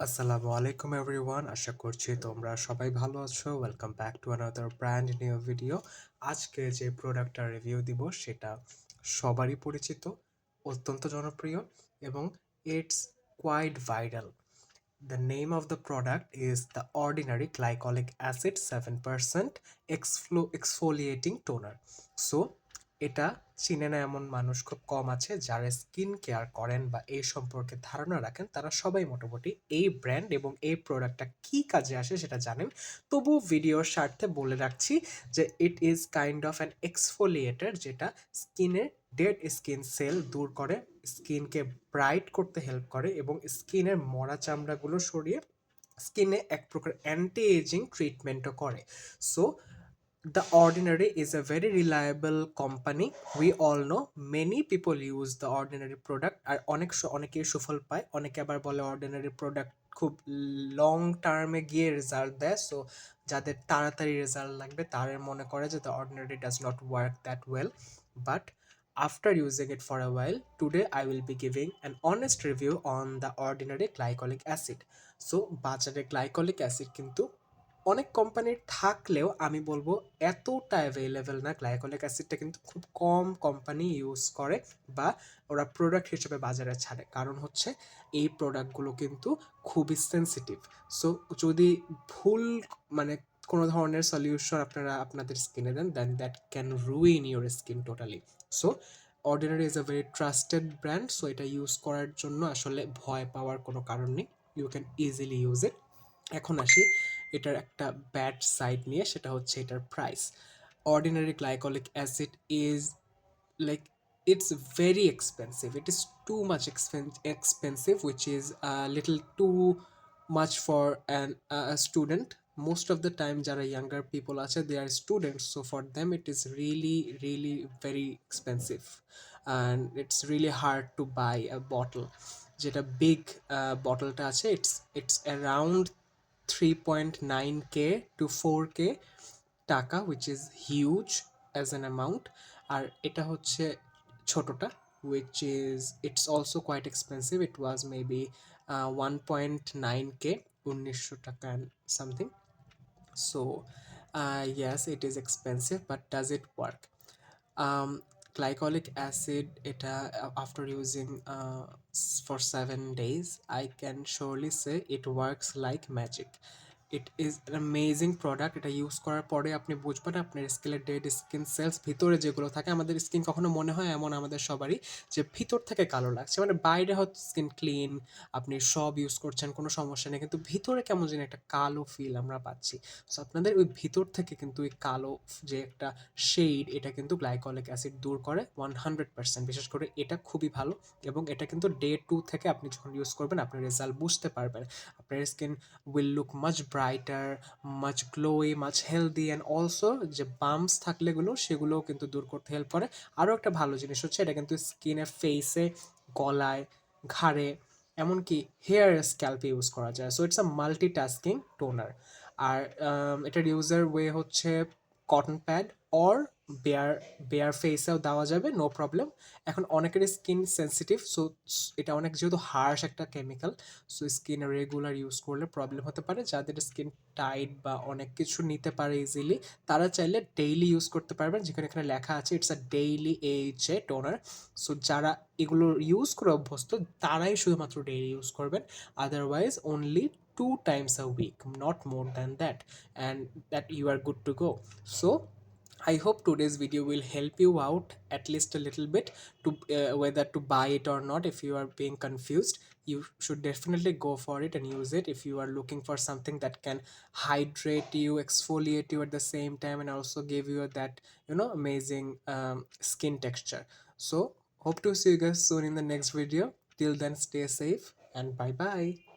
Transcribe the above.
আসসালামু আলাইকুম এভরিওয়ান আশা করছি তোমরা সবাই ভালো আছো। Welcome back to another brand new video আজকে যে প্রোডাক্টটা রিভিউ দিব, সেটা সবারই পরিচিত, অত্যন্ত জনপ্রিয় এবং it's quite viral the name of the product is The Ordinary glycolic acid seven percent exfo exfoliating toner so এটা চিনে না এমন মানুষ খুব কম আছে যারা স্কিন কেয়ার করেন বা এই সম্পর্কে ধারণা রাখেন। তারা সবাই মোটামুটি এই ব্র্যান্ড এবং এই প্রোডাক্টটা কি কাজে আসে সেটা জানেন। তবু ভিডিওর স্বার্থে বলে রাখছি যে it is kind of an exfoliator যেটা স্কিনের ডেড স্কিন সেল দূর করে স্কিনকে ব্রাইট করতে হেল্প করে এবং স্কিনের মরা চামড়াগুলো সরিয়ে স্কিনে এক প্রকার অ্যান্টি এজিং ট্রিটমেন্টও করে। So The Ordinary is a very reliable company. We all know many people use the Ordinary product আর অনেক অনেকেই সুফল পায় অনেকে আবার বলে অর্ডিনারি প্রোডাক্ট খুব লং টার্মে গিয়ে রেজাল্ট দেয় সো যাদের তাড়াতাড়ি রেজাল্ট লাগবে তাদের মনে করে যে the Ordinary does not work that well but after using it for a while today i will be giving an honest review on the ordinary glycolic acid so বাজারে glycolic acid কিন্তু অনেক কোম্পানির থাকলেও আমি বলব এতটা অ্যাভেলেবেল না। Glycolic অ্যাসিডটা কিন্তু খুব কম কোম্পানি ইউজ করে বা ওরা প্রোডাক্ট হিসেবে বাজারে ছাড়ে। কারণ হচ্ছে এই প্রোডাক্টগুলো কিন্তু খুবই সেন্সিটিভ সো যদি ভুল মানে কোনো ধরনের সলিউশন আপনারা আপনাদের স্কিনে দেন then that can ruin your skin totally so Ordinary is a very trusted brand so এটা ইউজ করার জন্য আসলে ভয় পাওয়ার কোনো কারণ নেই। You can easily use it এখন আসি এটার একটা ব্যাড সাইড নিয়ে, সেটা হচ্ছে এটার price Ordinary glycolic acid is like it's very expensive it is too much expensive which is little too much for an student most of the time যারা younger people আছে they are student so for them it is really really very expensive and it's really hard to buy a bottle যেটা big বটলটা আছে it's it's around three point nine K to four K টাকা which is huge as an amount আর এটা হচ্ছে ছোটোটা it's also quite expensive it was maybe one point nine K উনিশশো টাকা and something so yes it is expensive but does it work um, glycolic acid এটা uh, after using uh, for seven days i can surely say it works like magic it is amazing product এটা use করার পরে আপনি বুঝবেন আপনার স্কিনের dead skin sales ভিতরে যেগুলো থাকে, আমাদের স্কিন কখনো মনে হয় এমন আমাদের সবারই যে ভিতর থেকে কালো লাগছে। মানে বাইরে হয়তো স্কিন ক্লিন আপনি সব ইউজ করছেন, কোনো সমস্যা নেই। কিন্তু ভিতরে কেমন যেন একটা কালো ফিল আমরা পাচ্ছি। সো আপনাদের ওই ভিতর থেকে কিন্তু ওই কালো যে একটা শেড এটা কিন্তু গ্লাইকলিক অ্যাসিড দূর করে ওয়ান হান্ড্রেড পার্সেন্ট বিশেষ করে এটা খুবই ভালো এবং এটা কিন্তু ডে টু থেকে আপনি যখন ইউজ করবেন আপনি রেজাল্ট বুঝতে পারবেন। আপনার skin will look much brighter much glowy much healthy and also যে বাম্পস থাকলেগুলো সেগুলোও কিন্তু দূর করতে হেল্প করে। আরও একটা ভালো জিনিস হচ্ছে এটা কিন্তু স্কিনে ফেসে গলায় ঘাড়ে এমনকি হেয়ার স্ক্যাল্পে ইউজ করা যায়। So it's a multitasking toner R um, এটার ইউজার ওয়ে হচ্ছে cotton pad or bare bare ফেসেও দেওয়া যাবে নো প্রবলেম এখন অনেকেরই স্কিন সেন্সিটিভ সো এটা অনেক যেহেতু হার্শ একটা chemical so skin regular use করলে প্রবলেম হতে পারে। যাদের স্কিন টাইট বা অনেক কিছু নিতে পারে ইজিলি তারা চাইলে ডেইলি ইউজ করতে পারবেন, যেখানে এখানে লেখা আছে it's a daily H A toner so যারা এগুলো ইউজ করে অভ্যস্ত, তারাই শুধুমাত্র ডেইলি ইউজ করবেন। Otherwise only two times a week, not more than that, and that you are good to go. So i hope today's video will help you out at least a little bit to uh, whether to buy it or not. If you are being confused you should definitely go for it and use it. If you are looking for something that can hydrate you exfoliate you at the same time and also give you that you know amazing um, skin texture. So hope to see you guys soon in the next video. Till then stay safe and bye bye